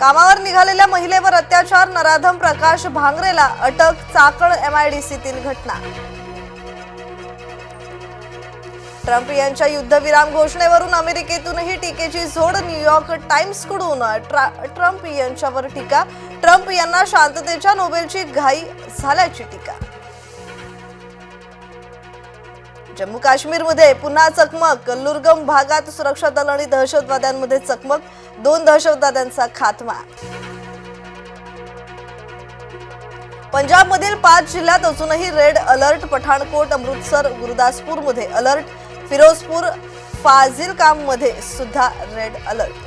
कामावर निघालेल्या महिलेवर अत्याचार नराधम प्रकाश भांगरेला अटक चाकण एमआयडीसीतील घटना. ट्रम्प यांच्या युद्धविराम घोषणेवरून अमेरिकेतूनही टीकेची झोड न्यूयॉर्क टाइम्सकडून. ट्रा- ट्रम्प यांच्यावर टीका. ट्रम्प यांना शांततेच्या नोबेलची घाई झाल्याची टीका. जम्मू काश्मीरमध्ये पुन्हा चकमक. कल्लुर्गम भागात सुरक्षा दल आणि दहशतवाद्यांमध्ये चकमक. दोन दहशतवाद्यांचा खात्मा. पंजाबमधील पाच जिल्ह्यात अजूनही रेड अलर्ट. पठाणकोट अमृतसर गुरुदासपूरमध्ये अलर्ट. फिरोजपूर फाझिलकाममध्ये सुद्धा रेड अलर्ट.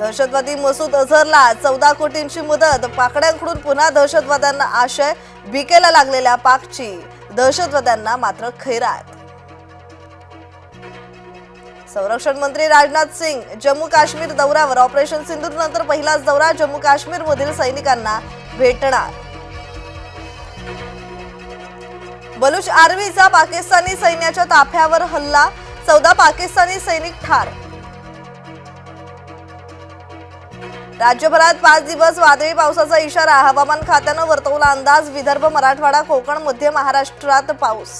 दहशतवादी मसूद अझहरला चौदा कोटींची मदत. पाकड्यांकडून पुन्हा दहशतवाद्यांना आशय भिकेला लागलेल्या पाकची. दहशतवाद्यांना मात्र खैरात. संरक्षण मंत्री राजनाथ सिंग जम्मू काश्मीर दौऱ्यावर. ऑपरेशन सिंधूर नंतर पहिलाच दौरा. जम्मू काश्मीर मधील सैनिकांना भेटणार. बलूच आर्मीचा पाकिस्तानी सैन्याच्या ताफ्यावर हल्ला. चौदा पाकिस्तानी सैनिक ठार. राज्यभरात पाच दिवस वादळी पावसाचा इशारा हवामान खात्यानं वर्तवला अंदाज विदर्भ मराठवाडा कोकण मध्य महाराष्ट्रात पाऊस